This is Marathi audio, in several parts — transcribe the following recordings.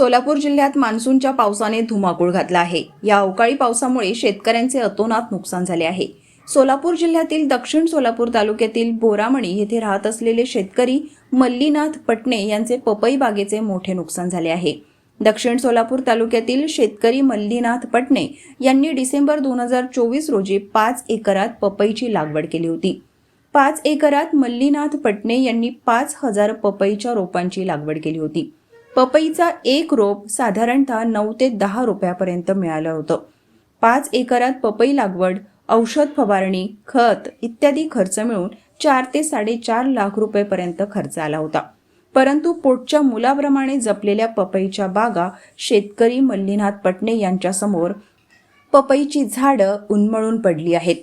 सोलापूर जिल्ह्यात मान्सूनच्या पावसाने धुमाकूळ घातला आहे. या अवकाळी पावसामुळे शेतकऱ्यांचे अतोनात नुकसान झाले आहे. सोलापूर जिल्ह्यातील दक्षिण सोलापूर तालुक्यातील बोरामणी येथे राहत असलेले शेतकरी मल्लीनाथ पटणे यांचे पपई बागेचे मोठे नुकसान झाले आहे. दक्षिण सोलापूर तालुक्यातील शेतकरी मल्लीनाथ पटणे यांनी डिसेंबर दोन हजार चोवीस रोजी पाच एकरात पपईची लागवड केली होती. पाच एकरात मल्लीनाथ पटणे यांनी पाच हजार पपईच्या रोपांची लागवड केली होती. पपईचा एक रोप साधारणतः नऊ ते दहा रुपयापर्यंत मिळालं होतं. पाच एकरात पपई लागवड औषध फवारणी खत इत्यादी खर्च मिळून चार ते साडेचार लाख रुपयेपर्यंत खर्च आला होता. परंतु पोटच्या मुलाप्रमाणे जपलेल्या पपईच्या बागा शेतकरी मल्लीनाथ पटणे यांच्यासमोर पपईची झाडं उन्मळून पडली आहेत.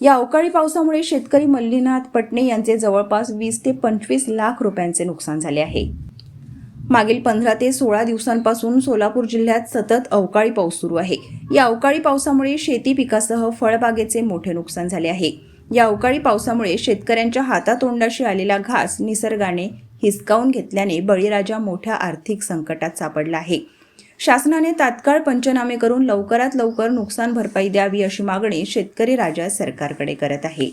या अवकाळी पावसामुळे शेतकरी मल्लीनाथ पटणे यांचे जवळपास वीस ते पंचवीस लाख रुपयांचे नुकसान झाले आहे. मागील पंधरा ते सोळा दिवसांपासून सोलापूर जिल्ह्यात सतत अवकाळी पाऊस सुरू आहे. या अवकाळी पावसामुळे शेती पिकासह फळबागेचे मोठे नुकसान झाले आहे. या अवकाळी पावसामुळे शेतकऱ्यांच्या हातातोंडाशी आलेला घास निसर्गाने हिसकावून घेतल्याने बळीराजा मोठ्या आर्थिक संकटात सापडला आहे. शासनाने तात्काळ पंचनामे करून लवकरात लवकर नुकसान भरपाई द्यावी अशी मागणी शेतकरी राजा सरकारकडे करत आहे.